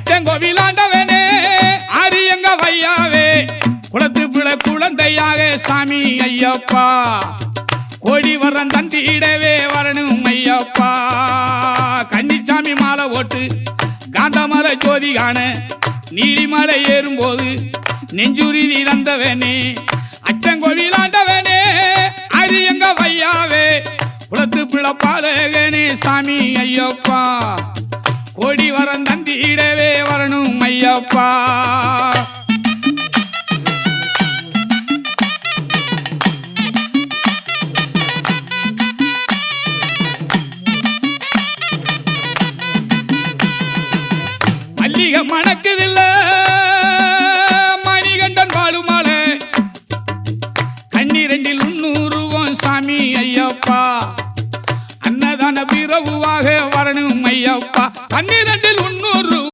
அச்சங்கோவிலாண்டவனே ஆரியங்க வையாவே குளத்து பிள குழந்தையாக சாமி ஐயப்பா. கோடி வரம் தந்திடவே வரணும் ஐயப்பா. கன்னிச்சாமி மாலை ஓட்டு காந்தமலை ஜோதி காண. நீலிமலை ஏறும்போது நெஞ்சுருதி தந்தவனே அச்சங்கோவிலாண்டவனே அரியங்க வையாவே குளத்து பிளப்பாலகனே சாமி ஐயப்பா. ஐயப்பா மல்லிகை மணக்குதில்ல மணிகண்டன் வாழுமால. கண்ணீரண்டில் உன்னூறுவோம் சாமி ஐயப்பா. அன்னதான பிறவுவாக வரணும் ஐயப்பா.